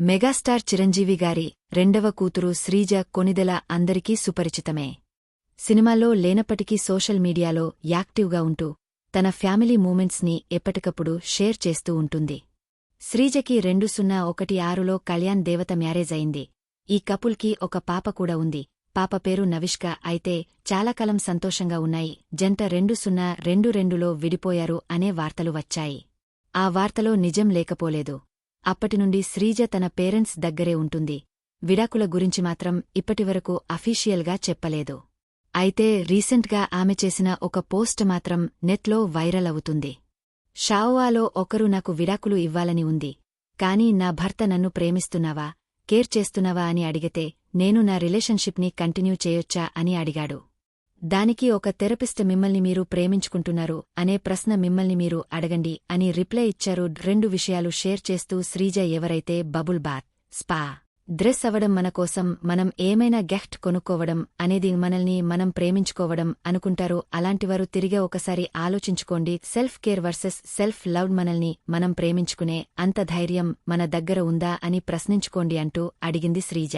Megastar Chiranjeevi గారి రెండవ కూతురు శ్రీజ కొనిదెల అందరికీ సుపరిచితమే. సినిమాలో లేనప్పటికీ సోషల్ మీడియాలో యాక్టివ్గా ఉంటూ తన ఫ్యామిలీ మూమెంట్స్ని ఎప్పటికప్పుడు షేర్ చేస్తూ ఉంటుంది. శ్రీజకి రెండు సున్నా ఒకటి ఆరులో కళ్యాణ్ దేవత మ్యారేజ్ అయింది. ఈ కపుల్కి ఒక పాప కూడా ఉంది. పాప పేరు నవిష్క. అయితే చాలాకాలం సంతోషంగా ఉన్నాయి. జంట రెండు సున్నా రెండు రెండులో విడిపోయారు అనే వార్తలు వచ్చాయి. ఆ వార్తలో నిజం లేకపోలేదు. అప్పటినుండి శ్రీజ తన పేరెంట్స్ దగ్గరే ఉంటుంది. విడాకుల గురించి మాత్రం ఇప్పటివరకు అఫీషియల్గా చెప్పలేదు. అయితే రీసెంట్గా ఆమె చేసిన ఒక పోస్ట్ మాత్రం నెట్లో వైరల్ అవుతుంది. షావువాలో ఒకరు నాకు విడాకులు ఇవ్వాలని ఉంది. కాని నా భర్త నన్ను ప్రేమిస్తున్నావా కేర్ చేస్తున్నావా అని అడిగితే నేను నా రిలేషన్షిప్ని కంటిన్యూ చేయొచ్చా అని అడిగాడు. దానికి ఒక థెరపిస్ట్ మిమ్మల్ని మీరు ప్రేమించుకుంటున్నారు అనే ప్రశ్న మిమ్మల్ని మీరు అడగండి అని రిప్లై ఇచ్చారు. రెండు విషయాలు షేర్ చేస్తూ శ్రీజ ఎవరైతే బబుల్ బాత్ స్పా డ్రెస్ అవడం మన కోసం మనం ఏమైనా గెఫ్ట్ కొనుక్కోవడం అనేది మనల్ని మనం ప్రేమించుకోవడం అనుకుంటారు. అలాంటివారు తిరిగే ఒకసారి ఆలోచించుకోండి. Self care versus self love మనల్ని మనం ప్రేమించుకునే అంత ధైర్యం మన దగ్గర ఉందా అని ప్రశ్నించుకోండి అంటూ అడిగింది శ్రీజ.